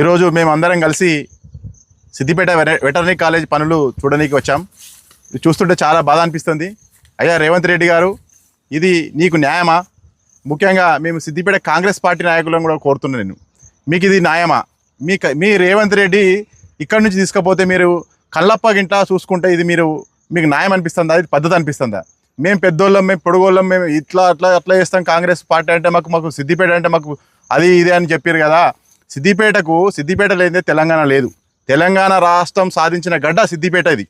ఈరోజు మేము అందరం కలిసి సిద్దిపేట వెటర్నరీ కాలేజ్ పనులు చూడడానికి వచ్చాం. ఇది చూస్తుంటే చాలా బాధ అనిపిస్తుంది. అయ్యా రేవంత్ రెడ్డి గారు ఇది నీకు న్యాయమా? ముఖ్యంగా మేము సిద్దిపేట కాంగ్రెస్ పార్టీ నాయకులను కూడా కోరుతున్నాను నేను. మీకు ఇది న్యాయమా? మీ మీ రేవంత్ రెడ్డి ఇక్కడి నుంచి తీసుకపోతే మీరు కళ్ళప్ప గింట చూసుకుంటే ఇది మీరు మీకు న్యాయం అనిపిస్తుందా? ఇది పద్ధతి అనిపిస్తుందా? మేము పెద్దోళ్ళం మేము పొడుగోళ్ళం మేము ఇట్లా అట్లా అట్లా చేస్తాం కాంగ్రెస్ పార్టీ అంటే మాకు మాకు సిద్దిపేట అంటే మాకు అది ఇది అని చెప్పారు కదా. సిద్దిపేటకు సిద్దిపేట లేదే తెలంగాణ లేదు. తెలంగాణ రాష్ట్రం సాధించిన గడ్డ సిద్దిపేట ఇది.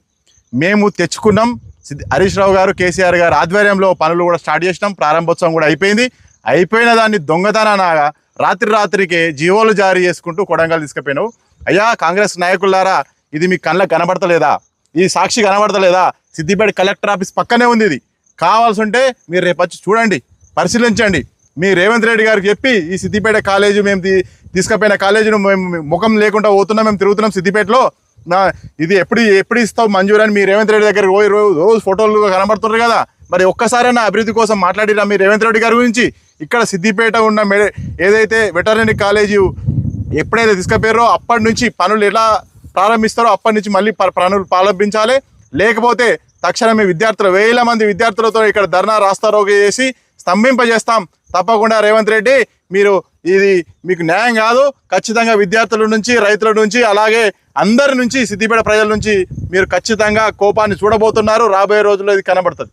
మేము తెచ్చుకున్నాం. సిద్ధి హరీష్ రావు గారు కేసీఆర్ గారు ఆధ్వర్యంలో పనులు కూడా స్టార్ట్ చేసినాం. ప్రారంభోత్సవం కూడా అయిపోయింది. అయిపోయిన దాన్ని దొంగతనాగా రాత్రి రాత్రికే జీవోలు జారీ చేసుకుంటూ కొడంగల్ తీసుకుపోయినావు. అయ్యా కాంగ్రెస్ నాయకులారా ఇది మీ కళ్ళకు కనబడతలేదా? ఈ సాక్షి కనబడతలేదా? సిద్దిపేట కలెక్టర్ ఆఫీస్ పక్కనే ఉంది ఇది. కావాల్సి ఉంటే మీరు రేపు వచ్చి చూడండి పరిశీలించండి. మీ రేవంత్ రెడ్డి గారికి చెప్పి ఈ సిద్దిపేట కాలేజీ మేము తీసుకుపోయిన కాలేజీను మేము ముఖం లేకుండా పోతున్నాం మేము తిరుగుతున్నాం సిద్దిపేటలో. నా ఇది ఎప్పుడు ఎప్పుడు ఇస్తావు మంజూరు అని మీ రేవంత్ రెడ్డి దగ్గర రోజు రోజు రోజు ఫోటోలు కనబడుతున్నారు కదా. మరి ఒక్కసారైనా అభివృద్ధి కోసం మాట్లాడినా మీ రేవంత్ రెడ్డి గారి గురించి. ఇక్కడ సిద్దిపేట ఉన్న మె- ఏదైతే వెటర్నరీ కాలేజీ ఎప్పుడైతే తీసుకుపోయారో అప్పటి నుంచి పనులు ఎలా ప్రారంభిస్తారో అప్పటి నుంచి మళ్ళీ ప- పనులు ప్రారంభించాలి. లేకపోతే తక్షణమే విద్యార్థులు వేల మంది విద్యార్థులతో ఇక్కడ ధర్నా రాస్తారోగ చేసి స్తంభింపజేస్తాం. తప్పకుండా రేవంత్ రెడ్డి మీరు ఇది మీకు న్యాయం కాదు. ఖచ్చితంగా విద్యార్థుల నుంచి రైతుల నుంచి అలాగే అందరి నుంచి సిద్దిపేట ప్రజల నుంచి మీరు ఖచ్చితంగా కోపాన్ని చూడబోతున్నారు. రాబోయే రోజుల్లో ఇది కనబడుతుంది.